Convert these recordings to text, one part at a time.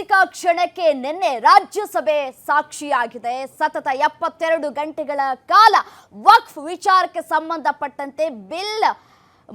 ಐತಿಹಾಸಿಕ ಕ್ಷಣಕ್ಕೆ ನಿನ್ನೆ ರಾಜ್ಯಸಭೆ ಸಾಕ್ಷಿಯಾಗಿದೆ. ಸತತ ಎಪ್ಪತ್ತೆರಡು ಗಂಟೆಗಳ ಕಾಲ ವಕ್ಫ್ ವಿಚಾರಕ್ಕೆ ಸಂಬಂಧಪಟ್ಟಂತೆ ಬಿಲ್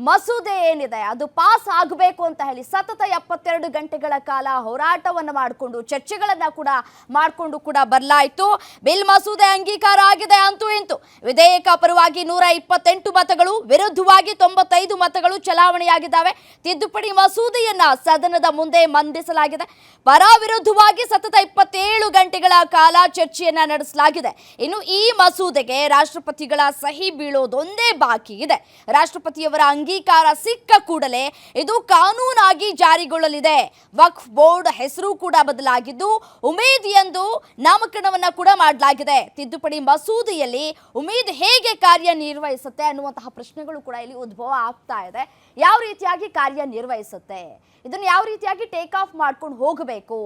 ಮಸೂದೆ ಏನಿದೆ, ಅದು ಪಾಸ್ ಆಗಬೇಕು ಅಂತ ಹೇಳಿ ಸತತ ಎಪ್ಪತ್ತೆರಡು ಗಂಟೆಗಳ ಕಾಲ ಹೋರಾಟವನ್ನು ಮಾಡಿಕೊಂಡು, ಚರ್ಚೆಗಳನ್ನ ಕೂಡ ಮಾಡಿಕೊಂಡು ಕೂಡ ಬರಲಾಯಿತು. ಬಿಲ್ ಮಸೂದೆ ಅಂಗೀಕಾರ ಆಗಿದೆ ಅಂತೂ ಇಂತು. ವಿಧೇಯಕ ಪರವಾಗಿ ನೂರ ಇಪ್ಪತ್ತೆಂಟು ಮತಗಳು, ವಿರುದ್ಧವಾಗಿ ತೊಂಬತ್ತೈದು ಮತಗಳು ಚಲಾವಣೆಯಾಗಿದ್ದಾವೆ. ತಿದ್ದುಪಡಿ ಮಸೂದೆಯನ್ನ ಸದನದ ಮುಂದೆ ಮಂಡಿಸಲಾಗಿದೆ. ಪರ ವಿರುದ್ಧವಾಗಿ ಸತತ ಇಪ್ಪತ್ತೇಳು ಗಂಟೆಗಳ ಕಾಲ ಚರ್ಚೆಯನ್ನ ನಡೆಸಲಾಗಿದೆ. ಇನ್ನು ಈ ಮಸೂದೆಗೆ ರಾಷ್ಟ್ರಪತಿಗಳ ಸಹಿ ಬೀಳೋದೊಂದೇ ಬಾಕಿ ಇದೆ. ರಾಷ್ಟ್ರಪತಿಯವರ ಅಂಗೀಕಾರ ಸಿಕ್ಕ ಕೂಡಲೇ ಇದು ಕಾನೂನಾಗಿ ಜಾರಿಗೊಳ್ಳಲಿದೆ. ವಕ್ಫ್ ಬೋರ್ಡ್ ಹೆಸರು ಕೂಡ ಬದಲಾಗಿದ್ದು, ಉಮೇದ್ ಎಂದು ನಾಮಕರಣವನ್ನ ಕೂಡ ಮಾಡಲಾಗಿದೆ. ತಿದ್ದುಪಡಿ ಮಸೂದೆಯಲ್ಲಿ ಉಮೇದ್ ಹೇಗೆ ಕಾರ್ಯನಿರ್ವಹಿಸುತ್ತೆ ಅನ್ನುವಂತಹ ಪ್ರಶ್ನೆಗಳು ಕೂಡ ಇಲ್ಲಿ ಉದ್ಭವ ಆಗ್ತಾ ಇದೆ. ಯಾವ ರೀತಿಯಾಗಿ ಕಾರ್ಯನಿರ್ವಹಿಸುತ್ತೆ? ಇದನ್ನು ಯಾವ ರೀತಿಯಾಗಿ ಟೇಕ್ ಆಫ್ ಮಾಡ್ಕೊಂಡು ಹೋಗಬೇಕು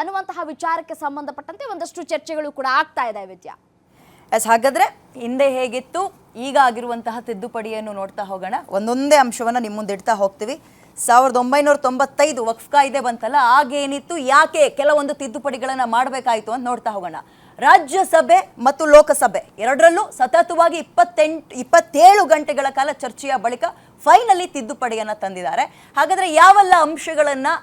ಅನ್ನುವಂತಹ ವಿಚಾರಕ್ಕೆ ಸಂಬಂಧಪಟ್ಟಂತೆ ಒಂದಷ್ಟು ಚರ್ಚೆಗಳು ಕೂಡ ಆಗ್ತಾ ಇದೆ, ವಿದ್ಯಾ. ಎಸ್, ಹಾಗಾದ್ರೆ ಹಿಂದೆ ಹೇಗಿತ್ತು? ಈಗ ಆಗಿರುವಂತಹ ತಿದ್ದುಪಡಿಯನ್ನು ನೋಡ್ತಾ ಹೋಗೋಣ. ಒಂದೊಂದೇ ಅಂಶವನ್ನು ನಿಮ್ಮ ಮುಂದೆ ಇಡ್ತಾ ಹೋಗ್ತೀವಿ. ಸಾವಿರದ ಒಂಬೈನೂರ ತೊಂಬತ್ತೈದು ವಕ್ಫ್ ಕಾಯ್ದೆ ಬಂತಲ್ಲ ಆಗೇನಿತ್ತು ಯಾಕೆ ಕೆಲವೊಂದು ತಿದ್ದುಪಡಿಗಳನ್ನು ಮಾಡಬೇಕಾಯಿತು ಅಂತ ನೋಡ್ತಾ ಹೋಗೋಣ. ರಾಜ್ಯಸಭೆ ಮತ್ತು ಲೋಕಸಭೆ, ಎರಡರಲ್ಲೂ ಸತತವಾಗಿ ಇಪ್ಪತ್ತೆಂಟು, ಇಪ್ಪತ್ತೇಳು ಗಂಟೆಗಳ ಕಾಲ ಚರ್ಚೆಯ ಬಳಿಕ ಫೈನಲಿ ತಿದ್ದುಪಡಿಯನ್ನು ತಂದಿದ್ದಾರೆ. ಹಾಗಾದರೆ ಯಾವೆಲ್ಲ ಅಂಶಗಳನ್ನು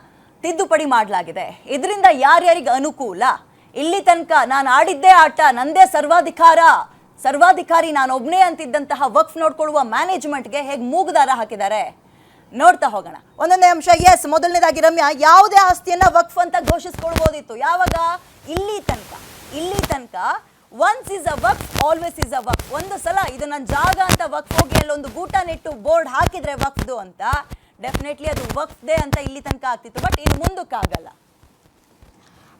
ತಿದ್ದುಪಡಿ ಮಾಡಲಾಗಿದೆ? ಇದರಿಂದ ಯಾರ್ಯಾರಿಗೆ ಅನುಕೂಲ? ಇಲ್ಲಿ ತನಕ ನಾನು ಆಡಿದ್ದೇ ಆಟ, ನಂದೇ ಸರ್ವಾಧಿಕಾರ. ಸರ್ವಾಧಿಕಾರಿ ನಾನು ಒಬ್ನೇ ಅಂತಿದ್ದಂತಹ ವಕ್ಫ್ ನೋಡ್ಕೊಳ್ಳುವ ಮ್ಯಾನೇಜ್ಮೆಂಟ್ಗೆ ಹೇಗೆ ಮೂಗುದಾರ ಹಾಕಿದ್ದಾರೆ? ನೋಡ್ತಾ ಹೋಗೋಣ. ಒಂದೊಂದೇ ಅಂಶ ಎಸ್ ಮೊದಲನೇದಾಗಿ ರಮ್ಯಾ, ಯಾವುದೇ ಆಸ್ತಿಯನ್ನ ವಕ್ಫ್ ಅಂತ ಘೋಷಿಸ್ಕೊಳ್ಬೋದಿತ್ತು. ಯಾವಾಗ? ಇಲ್ಲಿ ತನಕ ಇಲ್ಲಿ ತನಕ once is a whack always is a whack ಒಂದು ಸಲ ಇದು ನನ್ನ ಜಾಗ ಅಂತ ವಕ್ ಹೋಗಿ ಅಲ್ಲೊಂದು ಗೂಟ ನೆಟ್ಟು ಬೋರ್ಡ್ ಹಾಕಿದ್ರೆ ವಕ್ದು ಅಂತ ಡೆಫಿನೆಟ್ಲಿ ಅದು ವಕ್ದೇ ಅಂತ ಇಲ್ಲಿ ತನಕ ಆಗ್ತಿತ್ತು. ಬಟ್ ಇನ್ನು ಮುಂದಕ್ಕಾಗಲ್ಲ.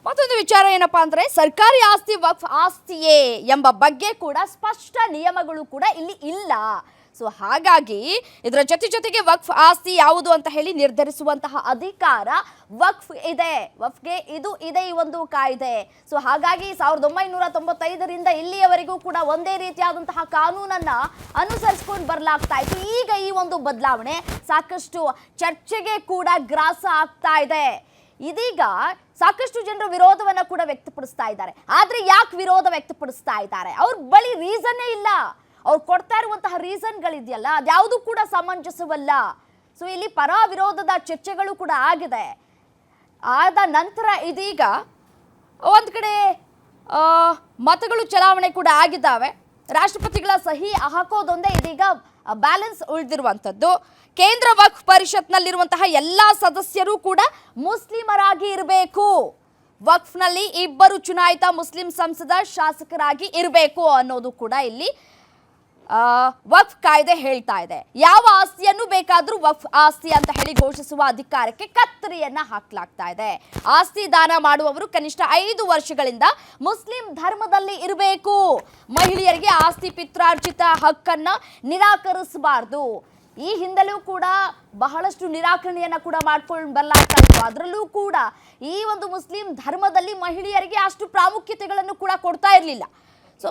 ಮತ್ತೊಂದು ವಿಚಾರ ಏನಪ್ಪಾ ಅಂದ್ರೆ ಸರ್ಕಾರಿ ಆಸ್ತಿ ವಕ್ಫ್ ಆಸ್ತಿಯೇ ಎಂಬ ಬಗ್ಗೆ ಕೂಡ ಸ್ಪಷ್ಟ ನಿಯಮಗಳು ಕೂಡ ಇಲ್ಲಿ ಇಲ್ಲ. ಸೊ ಹಾಗಾಗಿ ಇದರ ಜೊತೆ ಜೊತೆಗೆ ವಕ್ಫ್ ಆಸ್ತಿ ಯಾವುದು ಅಂತ ಹೇಳಿ ನಿರ್ಧರಿಸುವಂತಹ ಅಧಿಕಾರ ವಕ್ಫ್ ಇದೆ. ವಕ್ಫ್ಗೆ ಇದು ಇದೆ ಈ ಒಂದು ಕಾಯ್ದೆ. ಸೊ ಹಾಗಾಗಿ ಸಾವಿರದ ಒಂಬೈನೂರ ತೊಂಬತ್ತೈದರಿಂದ ಇಲ್ಲಿಯವರೆಗೂ ಕೂಡ ಒಂದೇ ರೀತಿಯಾದಂತಹ ಕಾನೂನನ್ನ ಅನುಸರಿಸ್ಕೊಂಡು ಬರಲಾಗ್ತಾ ಇತ್ತು. ಈಗ ಈ ಒಂದು ಬದಲಾವಣೆ ಸಾಕಷ್ಟು ಚರ್ಚೆಗೆ ಕೂಡ ಗ್ರಾಸ ಆಗ್ತಾ ಇದೆ. ಇದೀಗ ಸಾಕಷ್ಟು ಜನರು ವಿರೋಧವನ್ನ ಕೂಡ ವ್ಯಕ್ತಪಡಿಸ್ತಾ ಇದ್ದಾರೆ. ಆದ್ರೆ ಯಾಕೆ ವಿರೋಧ ವ್ಯಕ್ತಪಡಿಸ್ತಾ ಇದ್ದಾರೆ? ಅವ್ರ ಬಳಿ ರೀಸನ್ನೇ ಇಲ್ಲ. ಅವ್ರು ಕೊಡ್ತಾ ಇರುವಂತಹ ರೀಸನ್ಗಳಿದೆಯಲ್ಲ ಅದ್ಯಾವುದು ಕೂಡ ಸಮಂಜಸವಲ್ಲ. ಸೊ ಇಲ್ಲಿ ಪರ ವಿರೋಧದ ಚರ್ಚೆಗಳು ಕೂಡ ಆಗಿದೆ. ಆದ ನಂತರ ಇದೀಗ ಒಂದು ಕಡೆ ಮತಗಳು ಚಲಾವಣೆ ಕೂಡ ಆಗಿದ್ದಾವೆ. ರಾಷ್ಟ್ರಪತಿಗಳ ಸಹಿ ಹಾಕೋದೊಂದೇ ಇದೀಗ ಬ್ಯಾಲೆನ್ಸ್ ಉಳಿದಿರುವಂಥದ್ದು. ಕೇಂದ್ರ ವಕ್ಫ್ ಪರಿಷತ್ನಲ್ಲಿರುವಂತಹ ಎಲ್ಲ ಸದಸ್ಯರು ಕೂಡ ಮುಸ್ಲಿಮರಾಗಿ ಇರಬೇಕು. ವಕ್ಫ್ನಲ್ಲಿ ಇಬ್ಬರು ಚುನಾಯಿತ ಮುಸ್ಲಿಂ ಸಂಸದ ಶಾಸಕರಾಗಿ ಇರಬೇಕು ಅನ್ನೋದು ಕೂಡ ಇಲ್ಲಿ ಆ, ವಕ್ಫ್ ಕಾಯ್ದೆ ಹೇಳ್ತಾ ಇದೆ. ಯಾವ ಆಸ್ತಿಯನ್ನು ಬೇಕಾದರೂ ವಕ್ಫ್ ಆಸ್ತಿ ಅಂತ ಹೇಳಿ ಘೋಷಿಸುವ ಅಧಿಕಾರಕ್ಕೆ ಕತ್ತರಿಯನ್ನ ಹಾಕಲಾಗ್ತಾ ಇದೆ. ಆಸ್ತಿ ದಾನ ಮಾಡುವವರು ಕನಿಷ್ಠ ಐದು ವರ್ಷಗಳಿಂದ ಮುಸ್ಲಿಂ ಧರ್ಮದಲ್ಲಿ ಇರಬೇಕು. ಮಹಿಳೆಯರಿಗೆ ಆಸ್ತಿ ಪಿತ್ರಾರ್ಜಿತ ಹಕ್ಕನ್ನ ನಿರಾಕರಿಸಬಾರ್ದು. ಈ ಹಿಂದಲೂ ಕೂಡ ಬಹಳಷ್ಟು ನಿರಾಕರಣೆಯನ್ನ ಕೂಡ ಮಾಡ್ಕೊಂಡು ಬರಲಾಗ್ತಾ ಅದರಲ್ಲೂ ಕೂಡ ಈ ಒಂದು ಮುಸ್ಲಿಂ ಧರ್ಮದಲ್ಲಿ ಮಹಿಳೆಯರಿಗೆ ಅಷ್ಟು ಪ್ರಾಮುಖ್ಯತೆಗಳನ್ನು ಕೂಡ ಕೊಡ್ತಾ ಇರಲಿಲ್ಲ. ಸೊ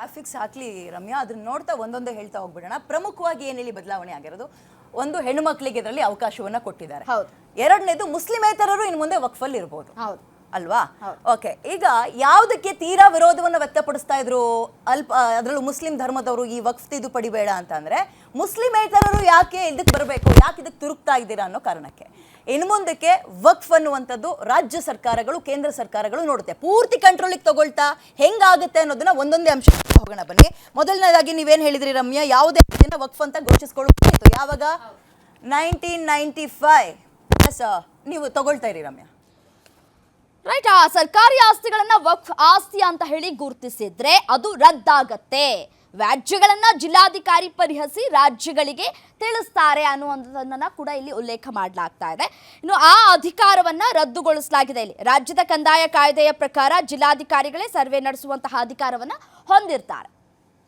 ಗ್ರಾಫಿಕ್ಸ್ ಹಾಕ್ಲಿ ರಮ್ಯಾ ಅದನ್ನ ನೋಡ್ತಾ ಒಂದೊಂದೇ ಹೇಳ್ತಾ ಹೋಗ್ಬಿಡೋಣ. ಪ್ರಮುಖವಾಗಿ ಏನಿಲ್ಲಿ ಬದಲಾವಣೆ ಆಗಿರೋದು? ಒಂದು ಹೆಣ್ಣು ಮಕ್ಕಳಿಗೆ ಇದರಲ್ಲಿ ಅವಕಾಶವನ್ನ ಕೊಟ್ಟಿದ್ದಾರೆ. ಹೌದು. ಎರಡನೇದು ಮುಸ್ಲಿಮೇತರರು ಇನ್ನು ಮುಂದೆ ವಕ್ಫಲ್ ಇರ್ಬೋದು. ಹೌದು. ಅಲ್ವಾ? ಓಕೆ ಈಗ ಯಾವುದಕ್ಕೆ ತೀರಾ ವಿರೋಧವನ್ನು ವ್ಯಕ್ತಪಡಿಸ್ತಾ ಇದ್ರು? ಅಲ್ಪ ಅದರಲ್ಲೂ ಮುಸ್ಲಿಂ ಧರ್ಮದವರು ಈ ವಕ್ಫ್ ಇದು ಪಡಿಬೇಡ ಅಂತ ಮುಸ್ಲಿಂ ಮುಸ್ಲಿಮೇತರರು ಯಾಕೆ ಇದಕ್ಕೆ ಬರಬೇಕು? ಯಾಕೆ ಇದಕ್ಕೆ ತುರುಕ್ತಾ ಇದ್ದೀರಾ ಅನ್ನೋ ಕಾರಣಕ್ಕೆ. ಇನ್ನು ಮುಂದಕ್ಕೆ ವಕ್ಫ್ ಅನ್ನುವಂಥದ್ದು ರಾಜ್ಯ ಸರ್ಕಾರಗಳು ಕೇಂದ್ರ ಸರ್ಕಾರಗಳು ನೋಡುತ್ತೆ. ಪೂರ್ತಿ ಕಂಟ್ರೋಲಿಗೆ ತಗೊಳ್ತಾ ಹೆಂಗಾಗುತ್ತೆ ಅನ್ನೋದನ್ನ ಒಂದೊಂದೇ ಅಂಶ ಹೋಗೋಣ ಬನ್ನಿ. ಮೊದಲನೇದಾಗಿ ನೀವೇನು ಹೇಳಿದ್ರಿ ರಮ್ಯಾ? ಯಾವುದೇ ದಿನ ವಕ್ಫ್ ಅಂತ ಘೋಷಿಸ್ಕೊಳ್ಳೋದು ಯಾವಾಗ? ನೈನ್ಟೀನ್ ನೈನ್ಟಿ ಫೈವ್ ಎಸ್ ನೀವು ತಗೊಳ್ತಾ ಇರಿ ರಮ್ಯಾ. ರೈಟ್, ಆ ಸರ್ಕಾರಿ ಆಸ್ತಿಗಳನ್ನ ವಕ್ಫ್ ಆಸ್ತಿ ಅಂತ ಹೇಳಿ ಗುರುತಿಸಿದ್ರೆ ಅದು ರದ್ದಾಗತ್ತೆ. ವ್ಯಾಜ್ಯಗಳನ್ನ ಜಿಲ್ಲಾಧಿಕಾರಿ ಪರಿಹರಿಸಿ ರಾಜ್ಯಗಳಿಗೆ ತಿಳಿಸ್ತಾರೆ ಅನ್ನುವಂಥದ್ದನ್ನ ಕೂಡ ಇಲ್ಲಿ ಉಲ್ಲೇಖ ಮಾಡಲಾಗ್ತಾ ಇದೆ. ಇನ್ನು ಆ ಅಧಿಕಾರವನ್ನ ರದ್ದುಗೊಳಿಸಲಾಗಿದೆ ಇಲ್ಲಿ. ರಾಜ್ಯದ ಕಂದಾಯ ಕಾಯ್ದೆಯ ಪ್ರಕಾರ ಜಿಲ್ಲಾಧಿಕಾರಿಗಳೇ ಸರ್ವೆ ನಡೆಸುವಂತಹ ಅಧಿಕಾರವನ್ನ ಹೊಂದಿರ್ತಾರೆ.